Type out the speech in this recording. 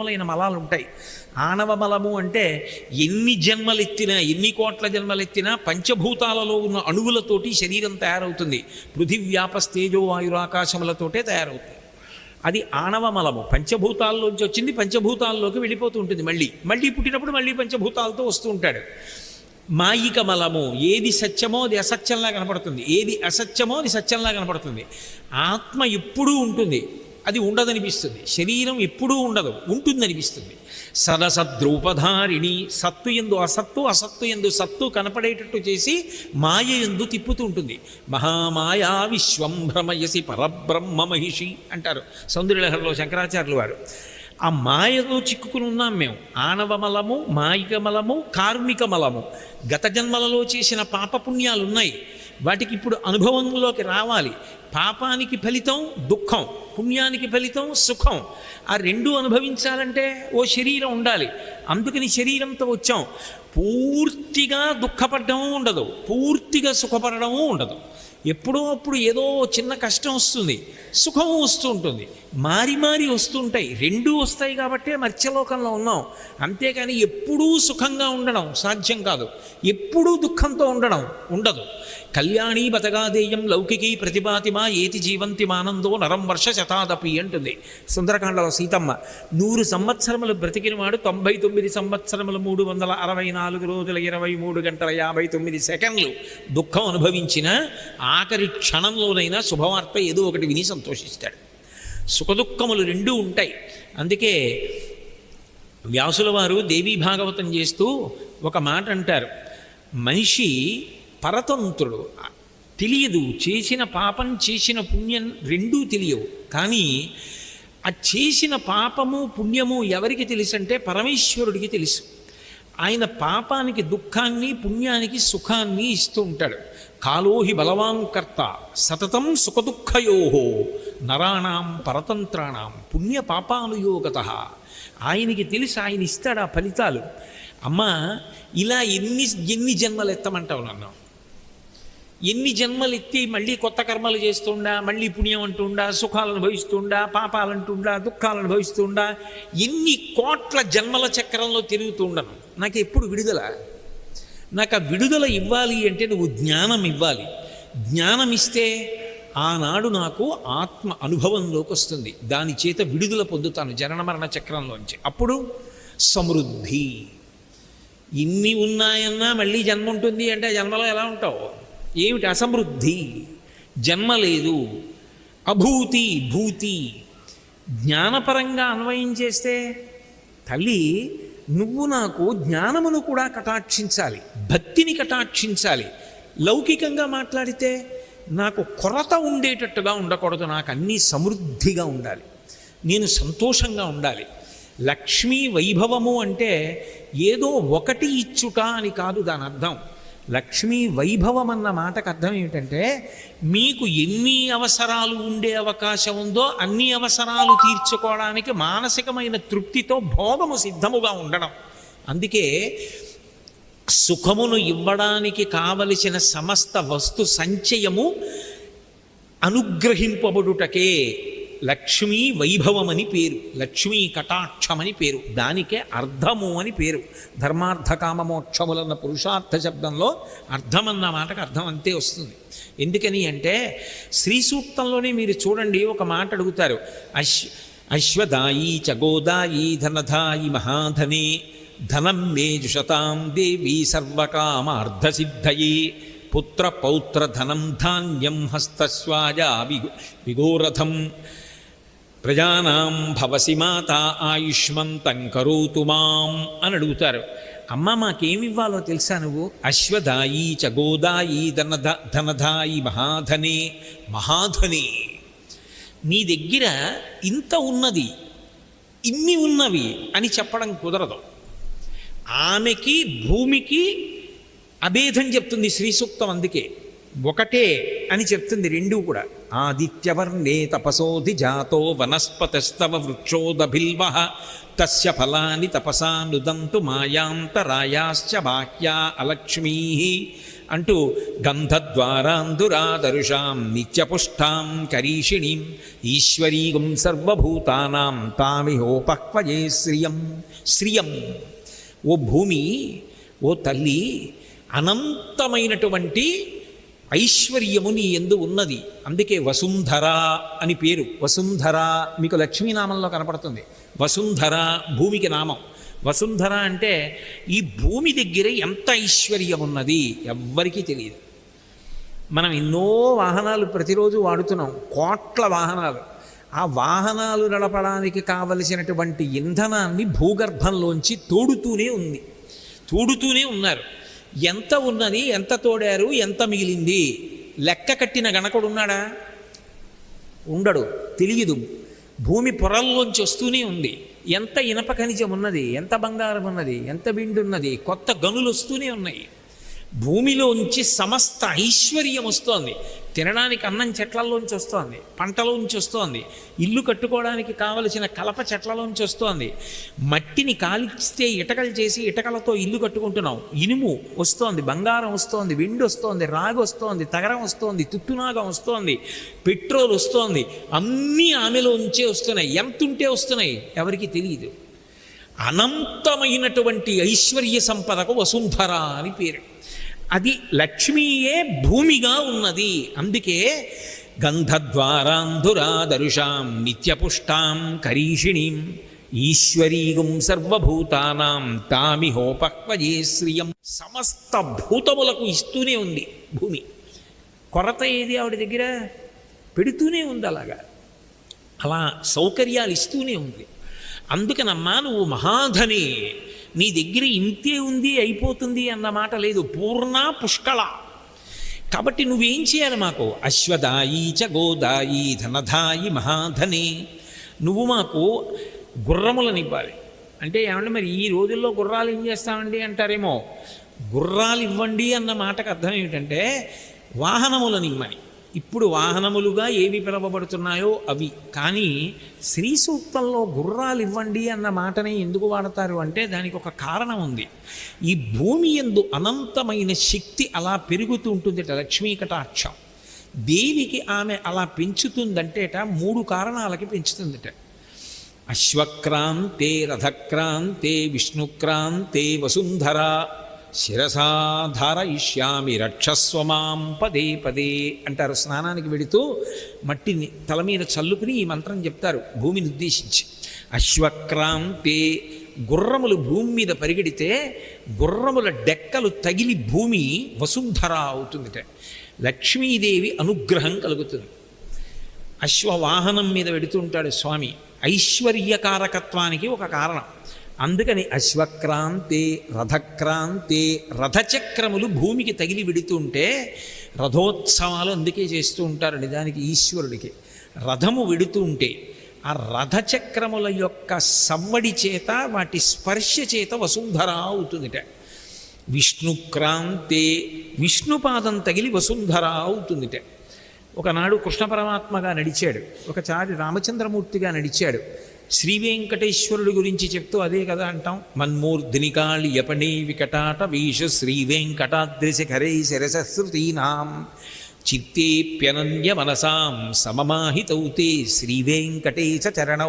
మలైన మలాలు ఉంటాయి. ఆనవ మలము అంటే ఎన్ని జన్మలెత్తినా ఎన్ని కోట్ల జన్మలెత్తినా పంచభూతాలలో ఉన్న అణువులతోటి శరీరం తయారవుతుంది. పృథివ్యాపస్తేజో వాయురాకాశములతోటే తయారవుతుంది. అది ఆనవ మలము. పంచభూతాల్లోంచి వచ్చింది పంచభూతాల్లోకి వెళ్ళిపోతూ ఉంటుంది మళ్ళీ. మళ్ళీ పుట్టినప్పుడు మళ్ళీ పంచభూతాలతో వస్తూ ఉంటాడు. మాయిక మలము. ఏది సత్యమో అది అసత్యంలా కనపడుతుంది. ఏది అసత్యమో అది సత్యంలా కనపడుతుంది. ఆత్మ ఎప్పుడూ ఉంటుంది. అది ఉండదనిపిస్తుంది. శరీరం ఎప్పుడూ ఉండదు ఉంటుందనిపిస్తుంది. సదసద్రూపధారిణి సత్తు ఎందు అసత్తు అసత్తు ఎందు సత్తు కనపడేటట్టు చేసి మాయ ఎందు తిప్పుతూ ఉంటుంది. మహామాయా విశ్వం భ్రమయసి పరబ్రహ్మ మహిషి అంటారు సౌందర్యలహరిలో శంకరాచార్యులు వారు. ఆ మాయలో చిక్కుకుని ఉన్నాం మేము. ఆనవమలము మాయికమలము కార్మికమలము గత జన్మలలో చేసిన పాపపుణ్యాలు ఉన్నాయి వాటికి ఇప్పుడు అనుభవంలోకి రావాలి. పాపానికి ఫలితం దుఃఖం పుణ్యానికి ఫలితం సుఖం. ఆ రెండు అనుభవించాలంటే ఓ శరీరం ఉండాలి. అందుకని శరీరంతో వచ్చాం. పూర్తిగా దుఃఖపడ్డము ఉండదు. పూర్తిగా సుఖపడము ఉండదు. ఎప్పుడో అప్పుడు ఏదో చిన్న కష్టం వస్తుంది. సుఖం వస్తూ ఉంటుంది. మారి మారి వస్తుంటాయి రెండూ వస్తాయి కాబట్టే మత్స్యలోకంలో ఉన్నాం. అంతేకాని ఎప్పుడూ సుఖంగా ఉండడం సాధ్యం కాదు. ఎప్పుడూ దుఃఖంతో ఉండడం ఉండదు. కళ్యాణి బతగాదేయం లౌకికి ప్రతిభాతిమా ఏతి జీవంతి మానందో నరం వర్ష శతాదపి అంటుంది. సుందరకాండలో సీతమ్మ నూరు సంవత్సరములు బ్రతికినవాడు తొంభై తొమ్మిది సంవత్సరములు మూడు వందల అరవై నాలుగు రోజుల ఇరవై మూడు గంటల యాభై తొమ్మిది సెకండ్లు. దుఃఖం అనుభవించిన ఆఖరి క్షణంలోనైనా శుభవార్త ఏదో ఒకటి విని సంతోషిస్తాడు. సుఖదుఖములు రెండూ ఉంటాయి. అందుకే వ్యాసుల వారు దేవీ భాగవతం చేస్తూ ఒక మాట అంటారు మనిషి పరతంత్రుడు తెలియదు. చేసిన పాపం చేసిన పుణ్యం రెండూ తెలియవు. కానీ ఆ చేసిన పాపము పుణ్యము ఎవరికి తెలుసు అంటే పరమేశ్వరుడికి తెలుసు. ఆయన పాపానికి దుఃఖాన్ని పుణ్యానికి సుఖాన్ని ఇస్తూ ఉంటాడు. కాలోహి బలవాం కర్త సతతం సుఖదుఃఖయోహో నరాణాం పరతంత్రాణం పుణ్య పాపానుయోగత. ఆయనకి తెలిసి ఆయన ఇస్తాడు ఆ ఫలితాలు. అమ్మా ఇలా ఎన్ని ఎన్ని జన్మలు ఎత్తమంటావు నన్ను? ఎన్ని జన్మలు ఎత్తి మళ్ళీ కొత్త కర్మలు చేస్తుండా మళ్ళీ పుణ్యం అంటుండా సుఖాలు అనుభవిస్తుండా పాపాలు అంటుండా దుఃఖాలు అనుభవిస్తుండా ఎన్ని కోట్ల జన్మల చక్రంలో తిరుగుతుండను. నాకు ఎప్పుడు విడుదల? నాకు ఆ విడుదల ఇవ్వాలి అంటే నువ్వు జ్ఞానం ఇవ్వాలి. జ్ఞానం ఇస్తే ఆనాడు నాకు ఆత్మ అనుభవంలోకి వస్తుంది. దాని చేత విడుదల పొందుతాను జనన మరణ చక్రంలోంచి. అప్పుడు సమృద్ధి. ఇన్ని ఉన్నాయన్నా మళ్ళీ జన్మ ఉంటుంది అంటే ఆ జన్మలో ఎలా ఉంటావు? ఏమిటి అసమృద్ధి? జన్మ లేదు. అభూతి భూతి. జ్ఞానపరంగా అన్వయం చేస్తే తల్లి నువ్వు నాకు జ్ఞానమును కూడా కటాక్షించాలి భక్తిని కటాక్షించాలి. లౌకికంగా మాట్లాడితే నాకు కొరత ఉండేటట్టుగా ఉండకూడదు. నాకు అన్నీ సమృద్ధిగా ఉండాలి. నేను సంతోషంగా ఉండాలి. లక్ష్మీ వైభవము అంటే ఏదో ఒకటి ఇచ్చుట అని కాదు దాని అర్థం. లక్ష్మీ వైభవం అన్న మాటకు అర్థం ఏమిటంటే మీకు ఎన్ని అవసరాలు ఉండే అవకాశం ఉందో అన్ని అవసరాలు తీర్చుకోవడానికి మానసికమైన తృప్తితో భోగము సిద్ధముగా ఉండడం. అందుకే సుఖమును ఇవ్వడానికి కావలసిన సమస్త వస్తు సంచయము అనుగ్రహింపబడుటకే లక్ష్మీ వైభవమని పేరు లక్ష్మీ కటాక్షమని పేరు దానికే అర్థము అని పేరు. ధర్మార్థ కామమోక్షములన్న పురుషార్థ శబ్దంలో అర్థమన్న మాటకు అర్థం అంతే వస్తుంది. ఎందుకని అంటే శ్రీ సూక్తంలోనే మీరు చూడండి ఒక మాట అడుగుతారు. అశ్ అశ్వదాయి చగోదాయి ధనధాయి మహాధనే ధనం మే జుషతాం దేవి సర్వకామార్థసిద్ధయే పుత్ర పౌత్ర ధనం ధాన్యం హస్తస్వాజ విగో విగోరథం ప్రజానాం భవసి మాత ఆయుష్మంతం కరోతు మాం అని అడుగుతారు. అమ్మ మాకేమివ్వాలో తెలుసా నువ్వు? అశ్వదాయి చగోదాయి ధనధ ధనధాయి మహాధనే మహాధనే. నీ దగ్గర ఇంత ఉన్నది ఇన్ని ఉన్నవి అని చెప్పడం కుదరదు. ఆమెకి భూమికి అభేదం చెప్తుంది శ్రీ సూక్తం అందుకే. ఒకటే అని చెప్తుంది రెండూ కూడా. ఆదిత్యవర్ణే తపసోధి జాతో వనస్పతస్తవ వృక్షోదభిల్వ తస్య ఫలాని తపసానుదంతు మాయాంతరాయాశ్చ బాహ్యా అలక్ష్మీ అంటూ గంధద్వారాంధురాదరుషాం నిత్యపుష్టాం కరీషిణీం ఈశ్వరీగం సర్వభూతానాం తామిహోపక్వయే శ్రియం శ్రియం. ఓ భూమి ఓ తల్లి అనంతమైనటువంటి ఐశ్వర్యము నీ ఎందు ఉన్నది. అందుకే వసుంధర అని పేరు. వసుంధర మీకు లక్ష్మీనామంలో కనపడుతుంది. వసుంధర భూమికి నామం. వసుంధర అంటే ఈ భూమి దగ్గర ఎంత ఐశ్వర్యం ఉన్నది ఎవ్వరికీ తెలియదు. మనం ఎన్నో వాహనాలు ప్రతిరోజు వాడుతున్నాం. కోట్ల వాహనాలు. ఆ వాహనాలు నడపడానికి కావలసినటువంటి ఇంధనాన్ని భూగర్భంలోంచి తోడుతూనే ఉంది. తోడుతూనే ఉన్నారు. ఎంత ఉన్నది ఎంత తోడారు ఎంత మిగిలింది? లెక్క కట్టిన గణకుడు ఉన్నాడా? ఉండడు తెలియదు. భూమి పొరల్లోంచి వస్తూనే ఉంది. ఎంత ఇనప ఖనిజం ఉన్నది ఎంత బంగారం ఉన్నది ఎంత బిండు ఉన్నది కొత్త గనులు వస్తూనే ఉన్నాయి. భూమిలోంచి సమస్త ఐశ్వర్యం వస్తోంది. తినడానికి అన్నం చెట్లలోంచి వస్తోంది పంటలోంచి వస్తోంది ఇల్లు కట్టుకోవడానికి కావలసిన కలప చెట్లలోంచి వస్తోంది. మట్టిని కాలిస్తే ఇటకలు చేసి ఇటకలతో ఇల్లు కట్టుకుంటున్నాం. ఇనుము వస్తోంది బంగారం వస్తోంది వెండి వస్తోంది రాగి వస్తోంది తగరం వస్తోంది తుత్తునాగం వస్తోంది పెట్రోల్ వస్తోంది. అన్నీ ఆమెలోంచే వస్తున్నాయి. ఎంతుంటే వస్తున్నాయి? ఎవరికి తెలియదు అనంతమైనటువంటి ఐశ్వర్య సంపదకు వసుంధర అని పేరు. అది లక్ష్మీయే భూమిగా ఉన్నది. అందుకే గంధద్వారాంధురాదరుషాం నిత్యపుష్టాం కరీషిణీం ఈశ్వరీగుం సర్వభూతానాం తామిహోపక్వజే శ్రియం సమస్త భూతములకు ఇస్తూనే ఉంది భూమి. కొరత ఏది ఆవిడ దగ్గర? పెడుతూనే ఉంది అలాగా. అలా సౌకర్యాలు ఇస్తూనే ఉంది. అందుకనమ్మా నువ్వు మహాధని. నీ దగ్గర ఇంతే ఉంది అయిపోతుంది అన్న మాట లేదు. పూర్ణ పుష్కళ. కాబట్టి నువ్వేం చేయాలి మాకు? అశ్వదాయి చ గోదాయి ధనధాయి మహాధనే. నువ్వు మాకు గుర్రములనివ్వాలి. అంటే ఏమంటే మరి ఈ రోజుల్లో గుర్రాలు ఏం చేస్తామండి అంటారేమో? గుర్రాలు ఇవ్వండి అన్న మాటకు అర్థం ఏమిటంటే వాహనములనివ్వని ఇప్పుడు వాహనములుగా ఏవి పిలవబడుతున్నాయో అవి. కానీ శ్రీ సూక్తంలో గుర్రాలు ఇవ్వండి అన్న మాటనే ఎందుకు వాడతారు అంటే దానికి ఒక కారణం ఉంది. ఈ భూమి ఎందు అనంతమైన శక్తి అలా పెరుగుతూ ఉంటుందిట లక్ష్మీ కటాక్షం. దేవికి ఆమె అలా పెంచుతుందంటేట మూడు కారణాలకి పెంచుతుందిట. అశ్వక్రాంతే రథక్రాంతే విష్ణుక్రాంతే వసుంధర శిరసాధారయిష్యామి రక్షస్వమాం పదే పదే అంటారు. స్నానానికి వెళుతూ మట్టిని తల మీద చల్లుకుని ఈ మంత్రం చెప్తారు. భూమిని ఉద్దేశించి. అశ్వక్రాంతే గుర్రములు భూమి మీద పరిగెడితే గుర్రముల డెక్కలు తగిలి భూమి వసుంధర అవుతుందిట. లక్ష్మీదేవి అనుగ్రహం కలుగుతుంది. అశ్వవాహనం మీద వెడుతుంటాడు స్వామి. ఐశ్వర్యకారకత్వానికి ఒక కారణం. అందుకని అశ్వక్రాంతి రథక్రాంతి రథచక్రములు భూమికి తగిలి విడుతుంటే రథోత్సవాలు అందుకే చేస్తూ ఉంటారు నిజానికి ఈశ్వరుడికి. రథము విడుతుంటే ఆ రథచక్రముల యొక్క సవ్వడి చేత వాటి స్పర్శ చేత వసుంధర అవుతుందిట. విష్ణుక్రాంతే విష్ణుపాదం తగిలి వసుంధర అవుతుందిట. ఒకనాడు కృష్ణ పరమాత్మగా నడిచాడు. ఒకసారి రామచంద్రమూర్తిగా నడిచాడు. శ్రీ వెంకటేశ్వరుడి గురించి చెప్తూ అదే కదా అంటాం. మన్మూర్ధినికాళి యపణే వికటాట వీష శ్రీ వెంకటాద్రిశిఖరే శిరసశ్రుతీనాం చిత్తేప్యనన్య మనసాం సమమాహితౌతే శ్రీ వెంకటేశ చరణ.